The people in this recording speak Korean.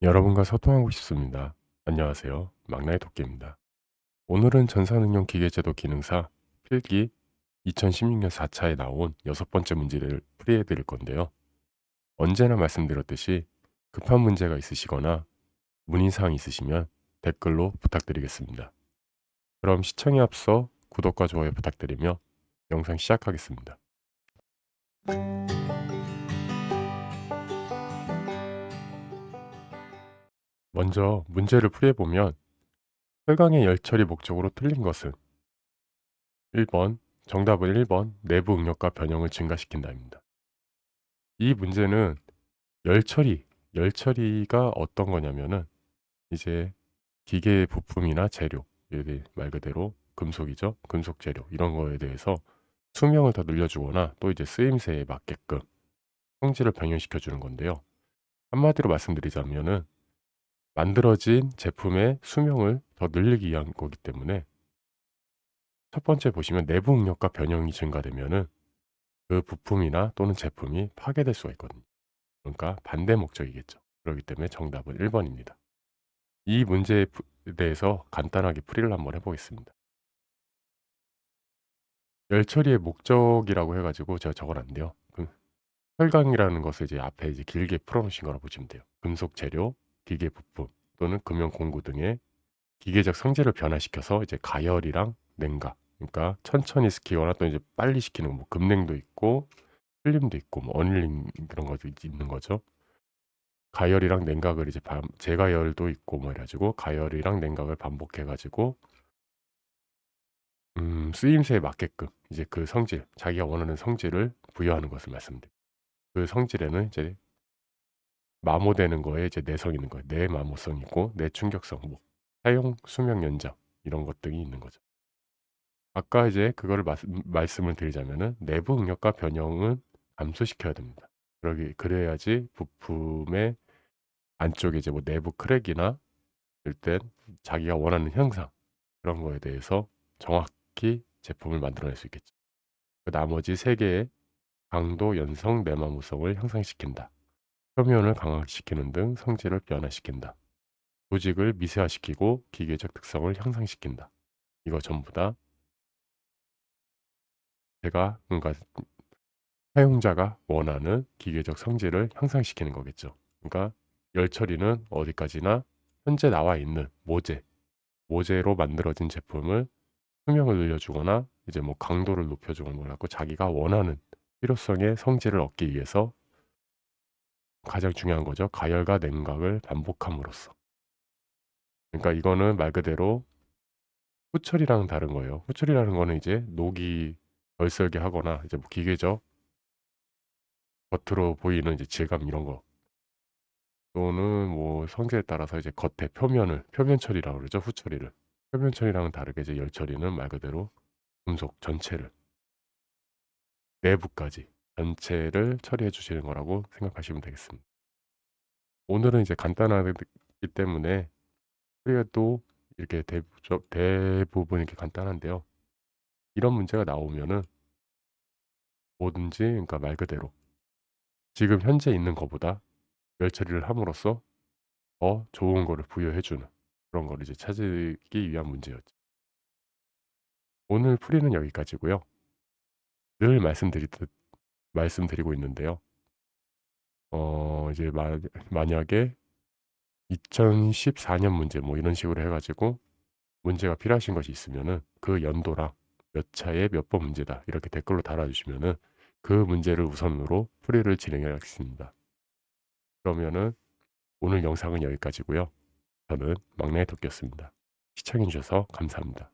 여러분과 소통하고 싶습니다. 안녕하세요. 막나의 도끼입니다. 오늘은 전산응용 기계제도 기능사 필기 2016년 4차에 나온 여섯 번째 문제를 풀이해 드릴 건데요. 언제나 말씀드렸듯이 급한 문제가 있으시거나 문의사항 있으시면 댓글로 부탁드리겠습니다. 그럼 시청에 앞서 구독과 좋아요 부탁드리며 영상 시작하겠습니다. 먼저 문제를 풀이해보면 혈강의 열처리 목적으로 틀린 것은 1번, 정답은 1번, 내부 응력과 변형을 증가시킨다입니다. 이 문제는 열처리, 열처리가 어떤 거냐면은 이제 기계 부품이나 재료, 말 그대로 금속이죠. 금속 재료, 이런 거에 대해서 수명을 더 늘려주거나 또 이제 쓰임새에 맞게끔 성질을 변형시켜 주는 건데요. 한마디로 말씀드리자면은 만들어진 제품의 수명을 더 늘리기 위한 거기 때문에 첫 번째 보시면 내부 응력과 변형이 증가되면은 그 부품이나 또는 제품이 파괴될 수가 있거든요. 그러니까 반대 목적이겠죠. 그렇기 때문에 정답은 1번입니다. 이 문제에 부- 대해서 간단하게 풀이를 한번 해보겠습니다. 열처리의 목적이라고 해가지고 제가 적어놨는데요. 그 혈강이라는 것을 이제 앞에 이제 길게 풀어놓으신 거라 보시면 돼요. 금속 재료, 기계 부품 또는 금연 공구 등의 기계적 성질을 변화시켜서 이제 가열이랑 냉각, 그러니까 천천히 시키거나 또 이제 빨리 시키는 뭐 급냉도 있고 흘림도 있고 뭐 어닐링 그런 것도 있- 있는 거죠. 가열이랑 냉각을 이제 반- 재가열도 있고 뭐 이래 가지고 가열이랑 냉각을 반복해 가지고 음, 쓰임새에 맞게끔 이제 그 성질, 자기가 원하는 성질을 부여하는 것을 말씀드립니다. 그 성질에는 이제 마모되는 거에 이제 내성 있는 거예요. 내 마모성 있고 내 충격성, 뭐 사용 수명 연장 이런 것 등이 있는 거죠. 아까 이제 그거를 마- 말씀을 드리자면은 내부 응력과 변형은 감소시켜야 됩니다. 그러기 그래야지 부품의 안쪽에 이제 뭐 내부 크랙이나 일단 자기가 원하는 형상 그런 거에 대해서 정확히 제품을 만들어낼 수 있겠죠. 그 나머지 세 개의 강도, 연성, 내마무성을 향상시킨다. 표면을 강화시키는 등 성질을 변화시킨다. 조직을 미세화시키고 기계적 특성을 향상시킨다. 이거 전부 다 제가 그러니까 사용자가 원하는 기계적 성질을 향상시키는 거겠죠. 그러니까 열 처리는 어디까지나 현재 나와 있는 모재, 모재로 만들어진 제품을 수명을 늘려주거나 이제 뭐 강도를 높여주거나 뭐 갖고 자기가 원하는 필요성의 성질을 얻기 위해서 가장 중요한 거죠. 가열과 냉각을 반복함으로써. 그러니까 이거는 말 그대로 후철이랑 다른 거예요. 후철이라는 거는 이제 녹이 덜 썰게 하거나 이제 뭐 기계적 겉으로 보이는 이제 질감 이런 거 또는 뭐 성질에 따라서 이제 겉에 표면을 표면 처리라고 그러죠. 후 처리를. 표면 처리랑은 다르게 이제 열 처리는 말 그대로 금속 전체를 내부까지 전체를 처리해 주시는 거라고 생각하시면 되겠습니다. 오늘은 이제 간단하기 때문에 그래도 이렇게 대부, 대부분 이렇게 간단한데요. 이런 문제가 나오면은 뭐든지 그러니까 말 그대로 지금 현재 있는 것보다 열 처리를 함으로써 더 좋은 거를 부여해주는 그런 걸 이제 찾기 위한 문제였죠. 오늘 풀이는 여기까지고요. 늘 말씀드리듯 말씀드리고 있는데요. 어 이제 마, 만약에 2014년 문제 뭐 이런 식으로 해 가지고 문제가 필요하신 것이 있으면은 그 연도랑 몇 차에 몇 번 문제다 이렇게 댓글로 달아주시면은 그 문제를 우선으로 풀이를 진행하겠습니다. 그러면은 오늘 영상은 여기까지고요. 저는 막내 토끼였습니다. 시청해 주셔서 감사합니다.